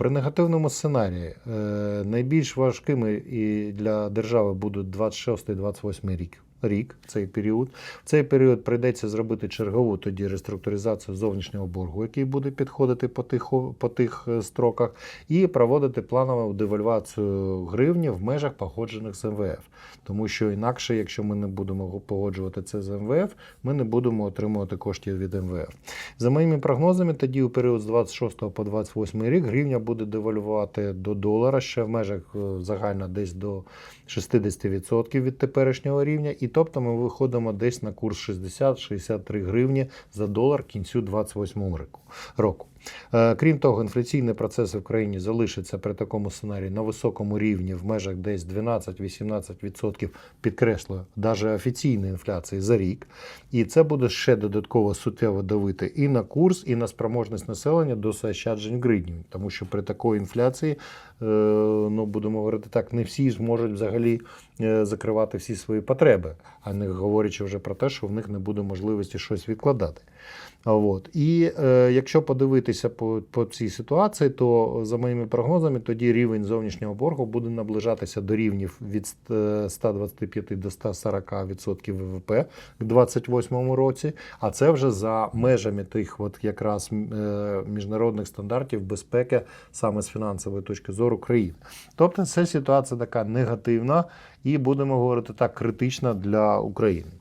при негативному сценарії е, найбільш важкими і для держави будуть 26-28 рік. Рік цей період. В цей період прийдеться зробити чергову тоді реструктуризацію зовнішнього боргу, який буде підходити по тих, по тих е, строках, і проводити планову девальвацію гривні в межах погоджених з МВФ. Тому що інакше, якщо ми не будемо погоджувати це з МВФ, ми не будемо отримувати коштів від МВФ. За моїми прогнозами, тоді у період з 26 по 28 рік гривня буде девальвувати до долара ще в межах е, загально десь до 60% від теперішнього рівня. І тобто ми виходимо десь на курс 60-63 гривні за долар кінцю 28 року. Е, Крім того, інфляційні процеси в країні залишаться при такому сценарії на високому рівні в межах десь 12-18%, підкреслюю, навіть офіційної інфляції за рік. І це буде ще додатково суттєво давити і на курс, і на спроможність населення до заощаджень гривні. Тому що при такій інфляції, е, ну будемо говорити так, не всі зможуть взагалі е, закривати всі свої потреби, а не говорячи вже про те, що в них не буде можливості щось відкладати. От. І е, якщо подивитися по, по цій ситуації, то за моїми прогнозами, тоді рівень зовнішнього боргу буде наближатися до рівнів від е, 125 до 140% ВВП к 2028 році. А це вже за межами тих от якраз е, міжнародних стандартів безпеки саме з фінансової точки зору країн. Тобто це ситуація така негативна і будемо говорити так критична для України.